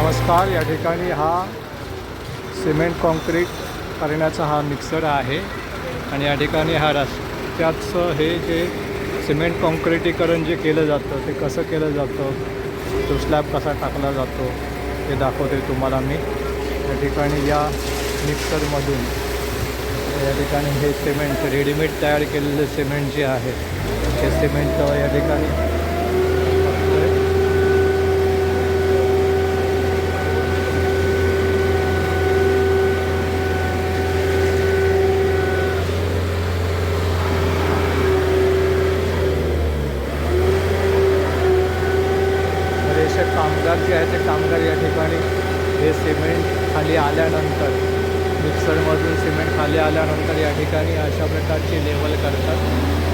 नमस्कार या ठिकाणी हा सिमेंट कॉन्क्रीट करण्याचा हा मिक्सर आहे आणि या ठिकाणी हा रस्त्याचं हे जे सिमेंट कॉन्क्रिटीकरण जे केलं जातं ते कसं केलं जातं तो स्लॅब कसा टाकला जातो ते दाखवते तुम्हाला मी. या ठिकाणी या मिक्सरमधून या ठिकाणी हे सिमेंट रेडीमेड तयार केलेले सिमेंट जे आहे ते सिमेंट या ठिकाणी बरेचसे जे ते कामगार या ठिकाणी हे सिमेंट खाली आल्यानंतर मिक्सरमधून सिमेंट खाली आल्यानंतर या ठिकाणी अशा प्रकारची लेवल करतात.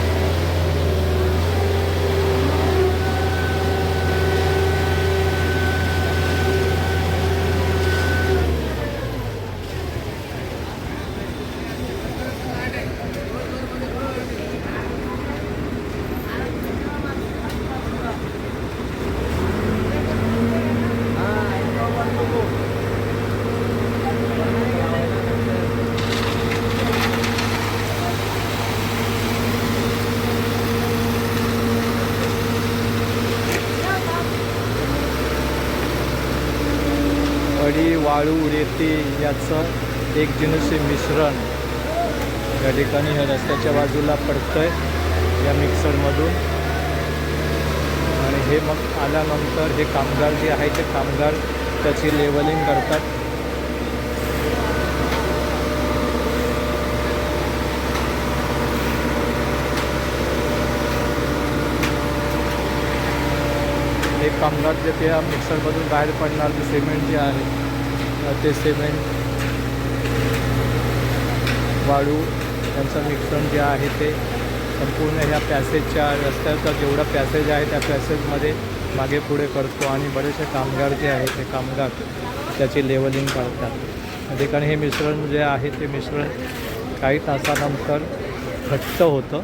खडी वाळू रेती याचं एक जिनुसी मिश्रण या ठिकाणी हे रस्त्याच्या बाजूला पडतंय या मिक्सरमधून. आणि हे मग आल्यानंतर हे कामगार जे आहे ते कामगार त्याची लेवलिंग करतात. हे कामगार जे त्या मिक्सरमधून बाहेर पडणार जे सिमेंट जे आहे ते सिमेंट वाळू त्यांचं मिश्रण जे आहे ते संपूर्ण ह्या पॅसेजच्या रस्त्याचा जेवढा पॅसेज आहे त्या पॅसेजमध्ये मागे पुढे करतो आणि बरेचसे कामगार जे आहेत ते कामगार त्याची लेवलिंग करतात. ठिकाणी हे मिश्रण जे आहे ते मिश्रण काही तासानंतर घट्ट होतं.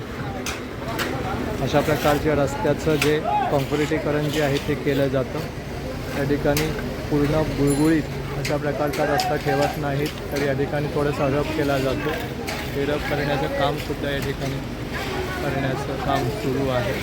अशा प्रकारच्या रस्त्याचं जे कॉन्क्रिटीकरण जे आहे ते केलं जातं. त्या ठिकाणी पूर्ण गुळगुळीत अशा प्रकारचा रस्ता ठेवत नाहीत तर या ठिकाणी थोडंसं रब केला जातो. हे रब करण्याचं कामसुद्धा या ठिकाणी करण्याचं काम सुरू आहे.